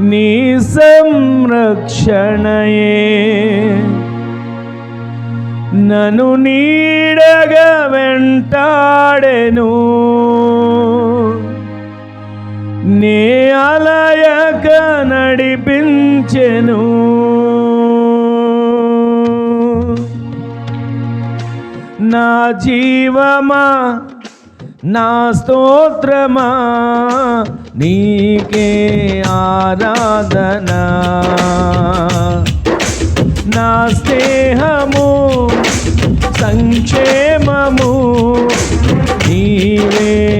నీ సంరక్షణయే. నను నీడగా వెంటాడెను. నే అలయక నడిపించెను. నా జీవమా నా స్తోత్రమా నీకే ఆరాధన. నా స్నేహము సంక్షేమము నీవే.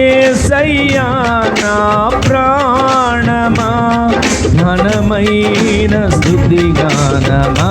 ఏసయ్యా నా ప్రాణమా ఘనమైన స్థుతిగానమా.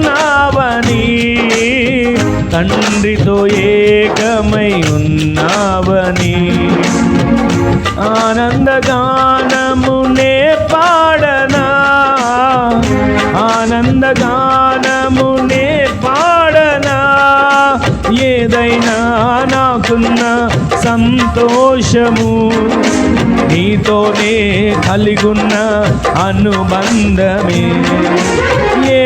తండ్రితో ఏకమై ఉన్నావని. ఆనందగానమునే పాడనా? ఆనందగానమునే పాడనా? ఏదైనా నాకున్న సంతోషము నీతోనే కలిగున్న అనుబంధమే.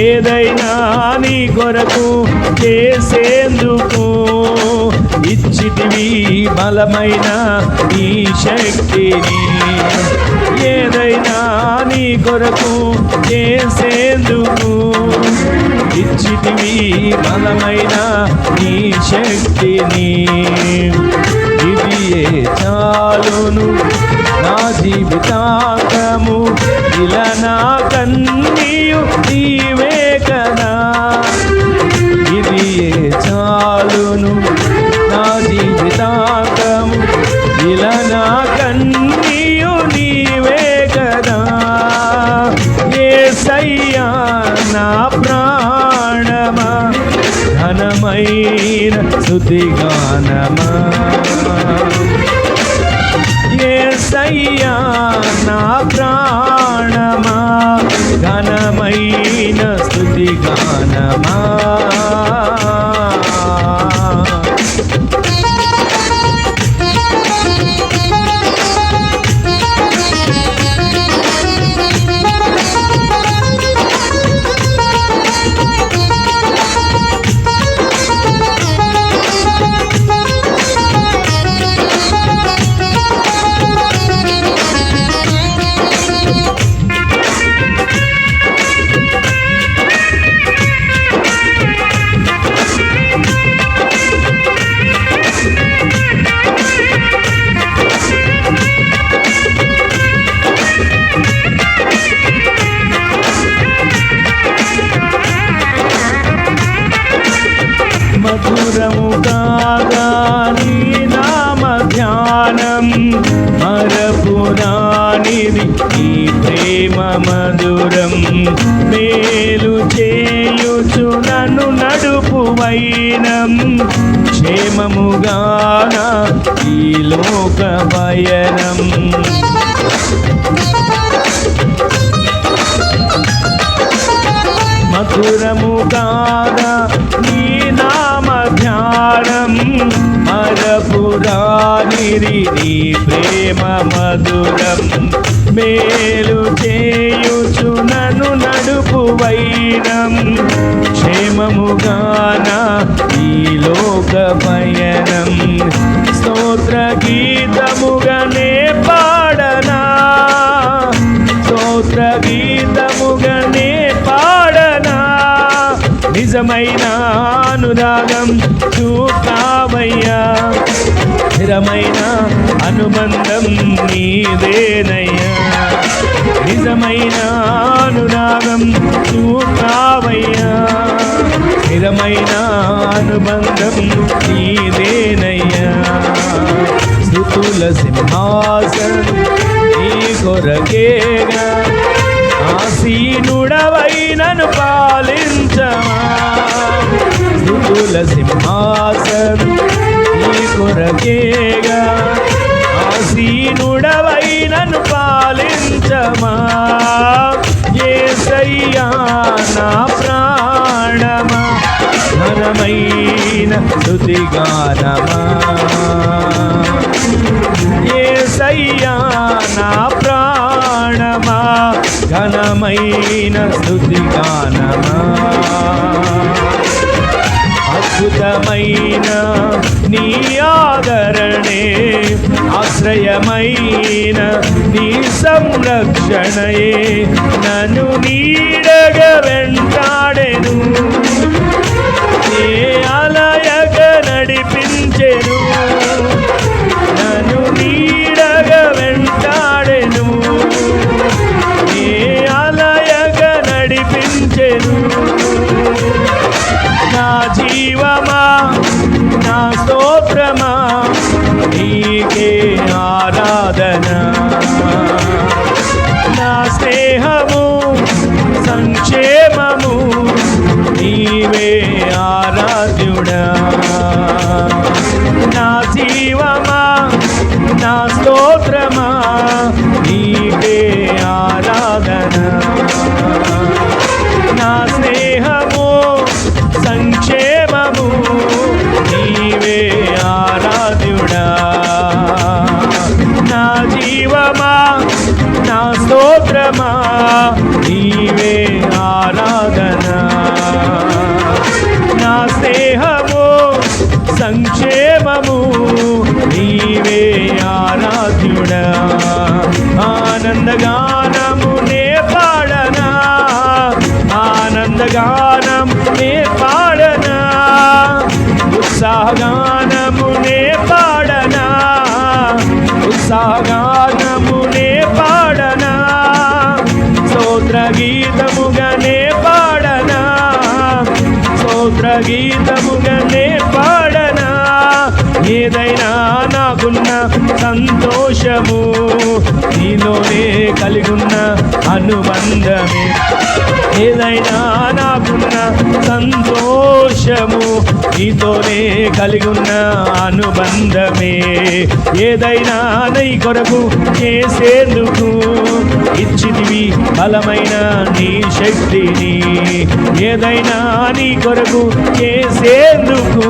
ఏదైనా నీ కొరకు చేసేందుకు ఇచ్చితివి బలమైన నీ శక్తిని. ఏదైనా నీ కొరకు చేసేందుకు ఇచ్చితివి బలమైన నీ శక్తిని. ఇదియే ఏ చాలును నా జీవితాంతము ఇలా నా కన్నీయు నీవే కదా ఇది చాలును నా జీవితాకము ఇలా నా కన్నీయు నీవే కదా ఏ సయ్యా నా ప్రాణమా. ఘనమైన శుద్ధిగానమా. దినం క్షేమముగాన ఈ లోక భయనం. మధురము కాదా నీ నామ ధ్యానం మరపురానిది నీ ప్రేమ మధురం. మేలు చేయుచు నన్ను నడుపు వైరం. క్షేమముగాన ఈ లోక పయనం. స్తోత్ర గీతముగనే పాడనా. స్తోత్ర గీతముగనే పాడనా. నిజమైన అనురాగం చూపావయ్యా స్థిరమైన అనుబంధం నీదేనయ్యా నిజమైన అనురాగం స్థిరమైన అనుబంధం నీదేనయ్యా స్థుతుల సింహాసనం నీ కొరకేగా ఆసీనుడవైనను పాలించమా? స్థుతుల సింహాసనం నీ కొరకేగా ఆసీనుడవైనను పాలించమా? ఏసయ్యా నా ప్రాణమా? ఘనమైన స్థుతిగానమా ఏసయ్యా నా ప్రాణమా? ఘనమైన స్థుతిగానమా అద్భుతమైన నీ ఆదరణే ఆశ్రయమైన నీ సంరక్షణయే. నన్ను నీడగ గానమునే పాడనా? స్తోత్ర గీతముగానే పాడనా? స్తోత్ర గీతముగనే పాడనా? ఏదైనా నాకున్న సంతోషము నీలోనే కలిగున్న అనుబంధమే. ఏదైనా నాకున్న సంతోషము నీతోనే కలిగున్న అనుబంధమే. ఏదైనా నీ కొరకు చేసేందుకు ఇచ్చితివి బలమైన నీ శక్తిని. ఏదైనా నీ కొరకు చేసేందుకు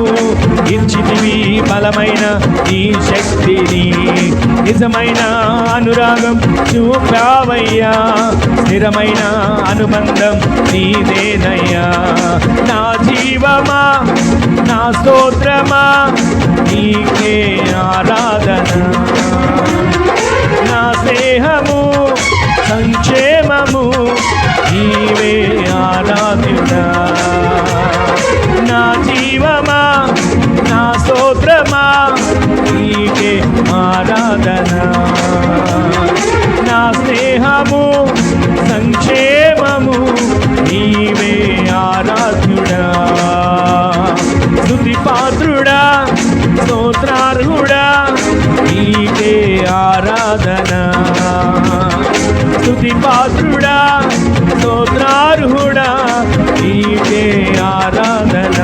ఇచ్చితివి బలమైన నీ శక్తిని. నిజమైన అనురాగం చూపావయ్యా. స్థిరమైన అనుబంధం నీదేనయ్యా. నా జీవమా నా స్తోత్రమా నీకే ఆరాధన. నా స్నేహము సంక్షేమము నీవే ఆరాధన నా జీవమా నా స్తోత్రమా నీకే ఆరాధన. నా స్నేహము సంక్షేమము నీవే ఆరాధ్యుడా. స్థుతి పాత్రుడా స్తోత్రార్హుడా నీకే ఆరాధన. స్థుతి పాత్రుడా స్తోత్రార్హుడా నీకే ఆరాధన.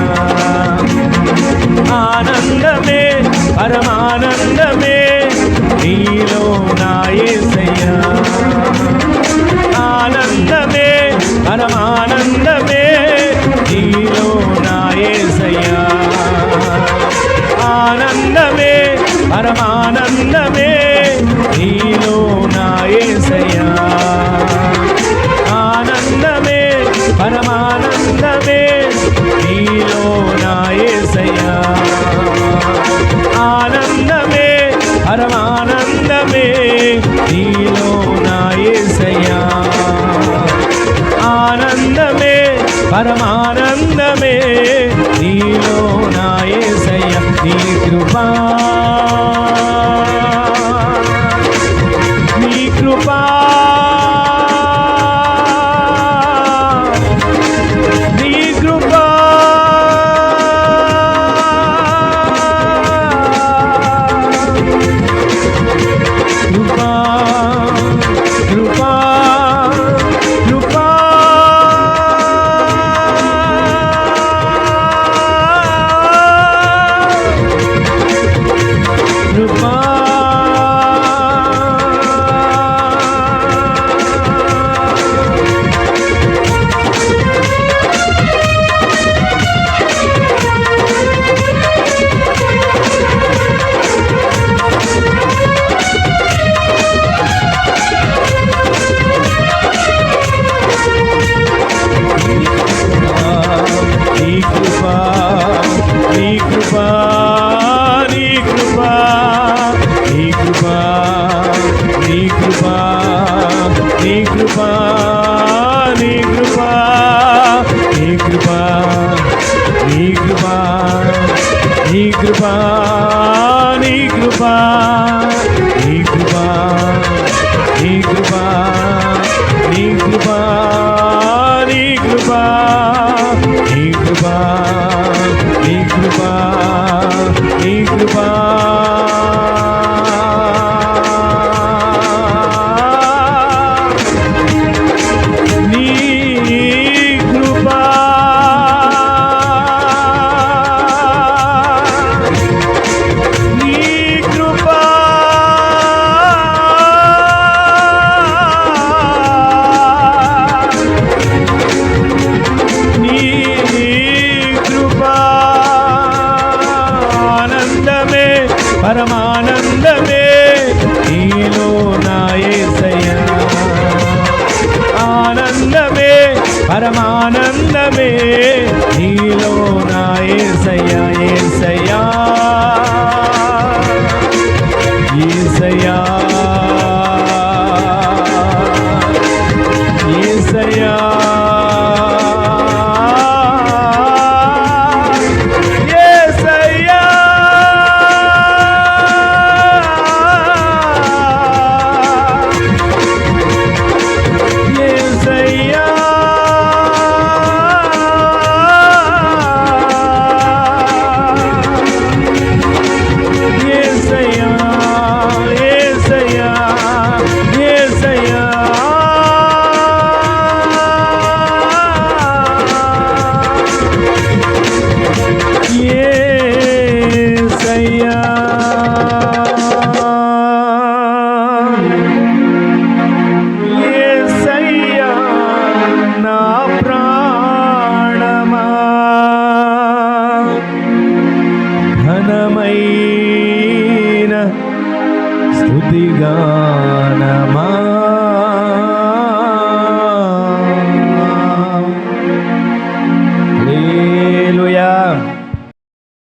ఆనందమే పరమానందమే నీలో నాయే ఆనందమే నీలో నాయసయ నీ కృపా. నీ కృపా. Bye.